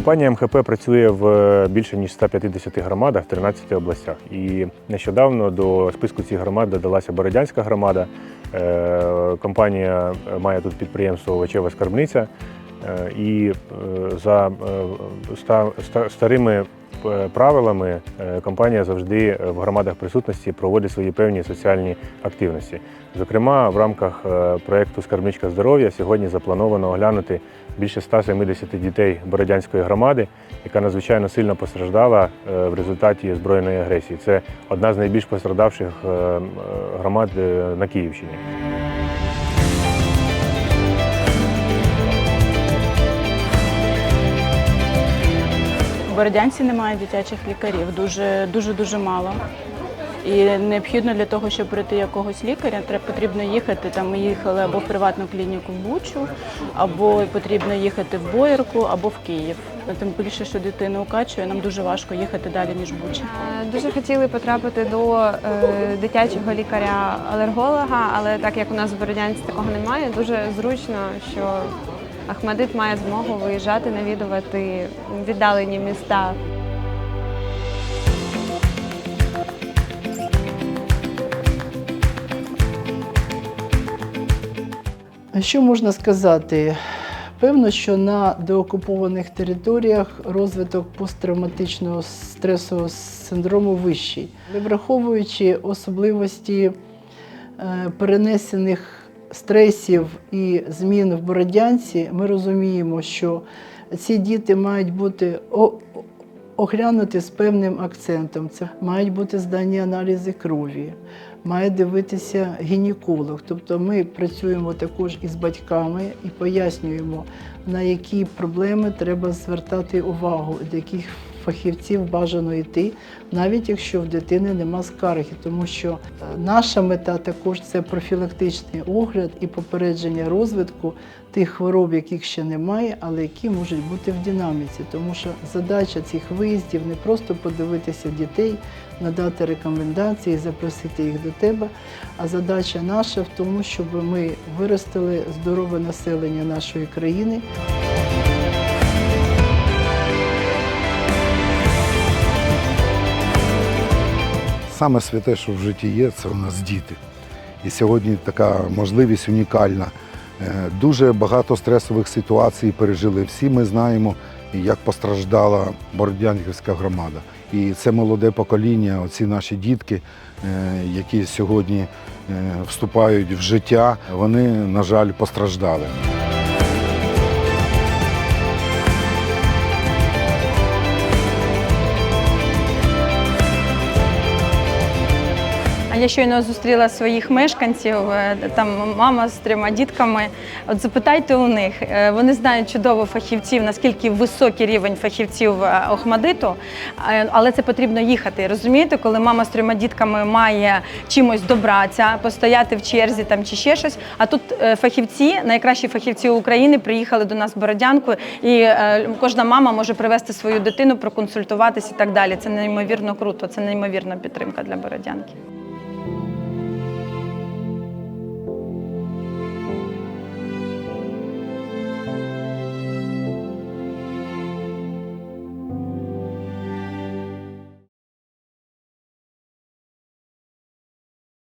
Компанія МХП працює в більше ніж 150 громадах в 13 областях. І нещодавно до списку цих громад додалася Бородянська громада. Е, Компанія має тут підприємство Овочева скарбниця. Е, І е, за е, ста- ста- старими е, правилами е, компанія завжди в громадах присутності проводить свої певні соціальні активності. Зокрема, в рамках е, проєкту Скарбничка здоров'я сьогодні заплановано оглянути більше 170 дітей Бородянської громади, яка надзвичайно сильно постраждала е, в результаті збройної агресії. Це одна з найбільш пострадавших е, е, громад е, на Київщині. Бородянці немає дитячих лікарів, дуже дуже дуже мало. І необхідно для того, щоб прийти якогось лікаря, треба потрібно їхати. Там ми їхали або в приватну клініку в Бучу, або потрібно їхати в Боярку, або в Київ. Тим більше, що дитина укачує, нам дуже важко їхати далі, ніж Буча. Е, Дуже хотіли потрапити до е, дитячого лікаря-алерголога, але так як у нас в Бородянці такого немає, дуже зручно, що Ахмадит має змогу виїжджати, навідувати віддалені міста. Що можна сказати? Певно, що на деокупованих територіях розвиток посттравматичного стресового синдрому вищий. Але враховуючи особливості е, перенесених стресів і змін в Бородянці, ми розуміємо, що ці діти мають бути о- оглянути з певним акцентом. Це мають бути здані аналізи крові, має дивитися гінеколог. Тобто ми працюємо також із батьками і пояснюємо, на які проблеми треба звертати увагу, до яких фахівців бажано йти, навіть якщо в дитини нема скарги, тому що е, наша мета також це профілактичний огляд і попередження розвитку тих хвороб, яких ще немає, але які можуть бути в динаміці. Тому що задача цих виїздів не просто подивитися дітей, надати рекомендації, запросити їх до тебе. А задача наша в тому, щоб ми виростили здорове населення нашої країни. Саме святе, що в житті є, це у нас діти. І сьогодні така можливість унікальна. Е, Дуже багато стресових ситуацій пережили. Всі ми знаємо, як постраждала Бородянківська громада. І це молоде покоління, оці наші дітки, е, які сьогодні е, вступають в життя, вони, на жаль, постраждали. А я щойно зустріла своїх мешканців, е, там мама з трьома дітками. От запитайте у них, е, вони знають чудово фахівців, наскільки високий рівень фахівців е, Охмадиту, але це потрібно їхати. Розумієте, коли мама з трьома дітками має чимось добратися, постояти в черзі там чи ще щось. А тут фахівці, найкращі фахівці України, приїхали до нас в Бородянку, і кожна мама може привезти свою дитину, проконсультуватись і так далі. Це неймовірно круто, це неймовірна підтримка для Бородянки.